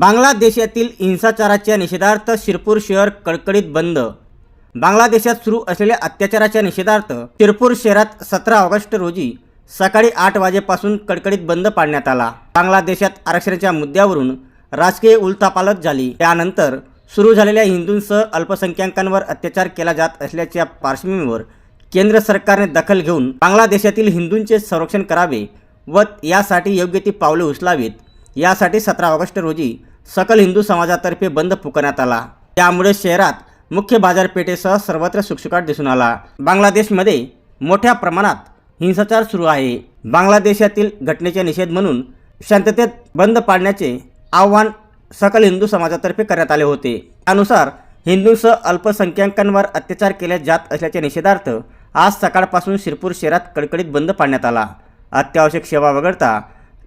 बांगलादेशातील हिंसाचाराच्या निषेधार्थ शिरपूर शहर कडकडीत बंद. बांगलादेशात सुरू असलेल्या अत्याचाराच्या निषेधार्थ शिरपूर शहरात सतरा ऑगस्ट रोजी सकाळी आठ वाजेपासून कडकडीत बंद पाडण्यात आला. बांगलादेशात आरक्षणाच्या मुद्द्यावरून राजकीय उलथापालत झाली. त्यानंतर सुरू झालेल्या हिंदूंसह अल्पसंख्याकांवर अत्याचार केला जात असल्याच्या पार्श्वभूमीवर केंद्र सरकारने दखल घेऊन बांगलादेशातील हिंदूंचे संरक्षण करावे व यासाठी योग्य ती पावले उचलावीत यासाठी सतरा ऑगस्ट रोजी सकल हिंदू समाजातर्फे बंद पुकारण्यात आला. त्यामुळे शहरात मुख्य बाजारपेठेसह सर्वत्र सुकसुकाट दिसून आला. बांगलादेशमध्ये मोठ्या प्रमाणात हिंसाचार सुरू आहे. बांगलादेशातील घटनेचा निषेध म्हणून शांततेत बंद पाडण्याचे आव्हान सकल हिंदू समाजातर्फे करण्यात आले होते. त्यानुसार हिंदूंसह अल्पसंख्याकांवर अत्याचार केले जात असल्याच्या निषेधार्थ आज सकाळपासून शिरपूर शहरात कडकडीत बंद पाडण्यात आला. अत्यावश्यक सेवा वगळता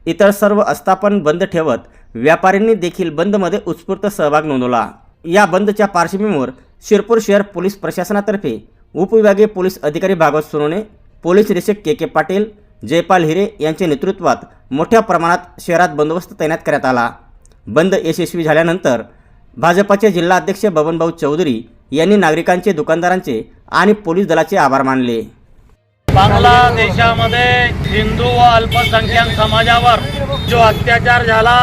इतर सर्व आस्थापन बंद ठेवत व्यापाऱ्यांनी देखील बंदमध्ये उत्स्फूर्त सहभाग नोंदवला. या बंदच्या पार्श्वभूमीवर शिरपूर शहर पोलीस प्रशासनातर्फे उपविभागीय पोलीस अधिकारी भागवत सोनवणे पोलीस निरीक्षक के के पाटील जयपाल हिरे यांच्या नेतृत्वात मोठ्या प्रमाणात शहरात बंदोबस्त तैनात करण्यात आला. बंद यशस्वी झाल्यानंतर भाजपाचे जिल्हाध्यक्ष बबनभाऊ चौधरी यांनी नागरिकांचे दुकानदारांचे आणि पोलीस दलाचे आभार मानले. बांगलादेशामध्ये हिंदू व अल्पसंख्याक समाजावर जो अत्याचार झाला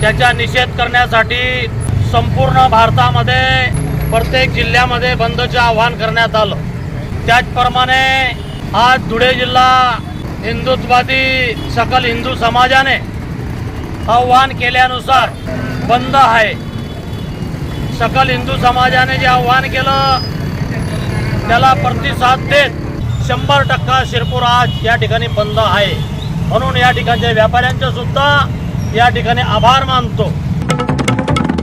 त्याचा निषेध करण्यासाठी संपूर्ण भारतामध्ये प्रत्येक जिल्ह्यामध्ये बंदचं आवाहन करण्यात आलं. त्याचप्रमाणे आज धुळे जिल्हा हिंदुत्वादी सकल हिंदू समाजाने आव्हान केल्यानुसार बंद आहे. सकल हिंदू समाजाने जे आव्हान केलं त्याला प्रतिसाद देत शंभर टक्का शिरपूर आज या ठिकाणी बंद आहे. म्हणून या ठिकाणच्या व्यापाऱ्यांचे सुद्धा या ठिकाणी आभार मानतो.